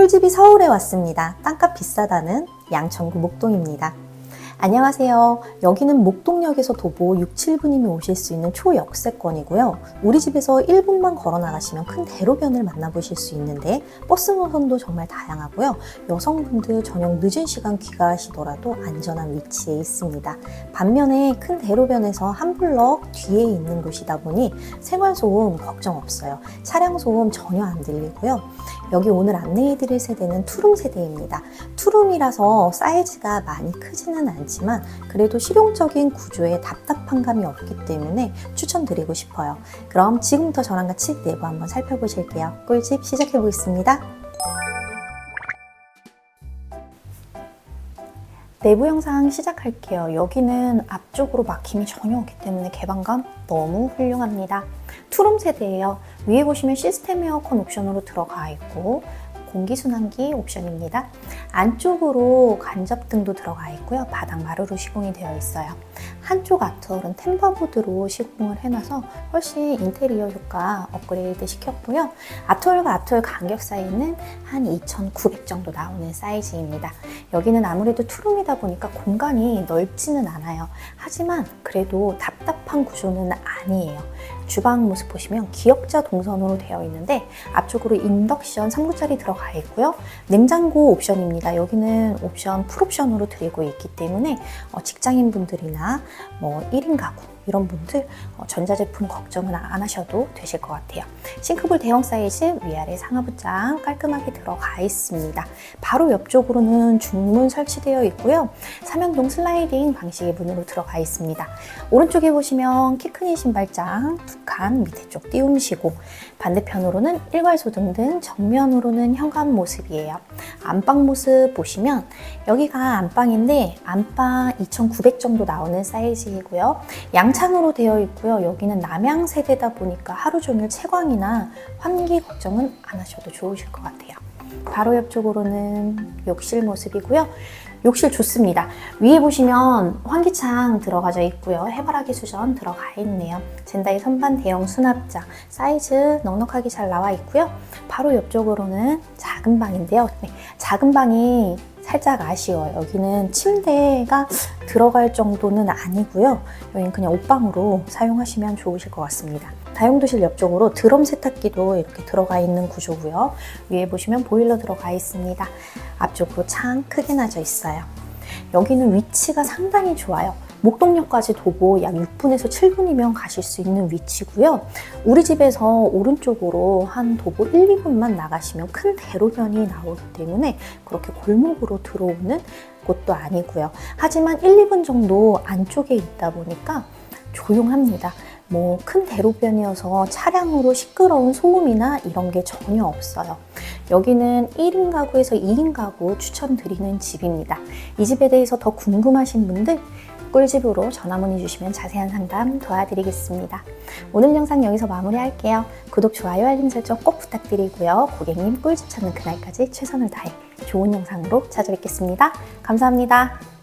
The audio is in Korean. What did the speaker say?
꿀집이 서울에 왔습니다. 땅값 비싸다는 양천구 목동입니다. 안녕하세요. 여기는 목동역에서 도보 6, 7분이면 오실 수 있는 초역세권이고요. 우리 집에서 1분만 걸어 나가시면 큰 대로변을 만나보실 수 있는데 버스 노선도 정말 다양하고요. 여성분들 저녁 늦은 시간 귀가하시더라도 안전한 위치에 있습니다. 반면에 큰 대로변에서 한 블럭 뒤에 있는 곳이다 보니 생활 소음 걱정 없어요. 차량 소음 전혀 안 들리고요. 여기 오늘 안내해 드릴 세대는 투룸 세대입니다. 투룸이라서 사이즈가 많이 크지는 않지만 그래도 실용적인 구조에 답답한 감이 없기 때문에 추천드리고 싶어요. 그럼 지금부터 저랑 같이 내부 한번 살펴보실게요. 꿀집 시작해 보겠습니다. 내부 영상 시작할게요. 여기는 앞쪽으로 막힘이 전혀 없기 때문에 개방감 너무 훌륭합니다. 투룸 세대예요. 위에 보시면 시스템 에어컨 옵션으로 들어가 있고 공기순환기 옵션입니다. 안쪽으로 간접등도 들어가 있고요. 바닥 마루로 시공이 되어 있어요. 한쪽 아트월은 템버보드로 시공을 해놔서 훨씬 인테리어 효과 업그레이드 시켰고요. 아트월과 아트월 간격 사이는 한 2,900 정도 나오는 사이즈입니다. 여기는 아무래도 투룸이다 보니까 공간이 넓지는 않아요. 하지만 그래도 답답한 구조는 아니에요. 주방 모습 보시면 기역자 동선으로 되어 있는데 앞쪽으로 인덕션 3구짜리 들어가 있고요. 냉장고 옵션입니다. 여기는 옵션 풀옵션으로 드리고 있기 때문에 어, 직장인분들이나 뭐 1인 가구 이런 분들 어, 전자제품 걱정은 안 하셔도 되실 것 같아요. 싱크볼 대형 사이즈 위아래 상하부장 깔끔하게 들어가 있습니다. 바로 옆쪽으로는 중문 설치되어 있고요. 삼연동 슬라이딩 방식의 문으로 들어가 있습니다. 오른쪽에 보시면 키 크니 신발장 두 칸 밑에 쪽 띄움시고 반대편으로는 일괄소등 등 정면으로는 현관 모습이에요. 안방 모습 보시면 여기가 안방인데 안방 2,900 정도 나오는 사이즈이고요. 양 창으로 되어 있고요. 여기는 남양 세대다 보니까 하루 종일 채광이나 환기 걱정은 안 하셔도 좋으실 것 같아요. 바로 옆쪽으로는 욕실 모습이고요. 욕실 좋습니다. 위에 보시면 환기창 들어가져 있고요. 해바라기 수전 들어가 있네요. 젠다이 선반 대형 수납장 사이즈 넉넉하게 잘 나와 있고요. 바로 옆쪽으로는 작은 방인데요. 네, 작은 방이 살짝 아쉬워요. 여기는 침대가 들어갈 정도는 아니고요. 여기는 그냥 옷방으로 사용하시면 좋으실 것 같습니다. 다용도실 옆쪽으로 드럼 세탁기도 이렇게 들어가 있는 구조고요. 위에 보시면 보일러 들어가 있습니다. 앞쪽으로 창 크게 나져 있어요. 여기는 위치가 상당히 좋아요. 목동역까지 도보 약 6분에서 7분이면 가실 수 있는 위치고요. 우리 집에서 오른쪽으로 한 도보 1, 2분만 나가시면 큰 대로변이 나오기 때문에 그렇게 골목으로 들어오는 곳도 아니고요. 하지만 1, 2분 정도 안쪽에 있다 보니까 조용합니다. 뭐 큰 대로변이어서 차량으로 시끄러운 소음이나 이런 게 전혀 없어요. 여기는 1인 가구에서 2인 가구 추천드리는 집입니다. 이 집에 대해서 더 궁금하신 분들 꿀집으로 전화 문의 주시면 자세한 상담 도와드리겠습니다. 오늘 영상 여기서 마무리할게요. 구독, 좋아요, 알림 설정 꼭 부탁드리고요. 고객님 꿀집 찾는 그날까지 최선을 다해 좋은 영상으로 찾아뵙겠습니다. 감사합니다.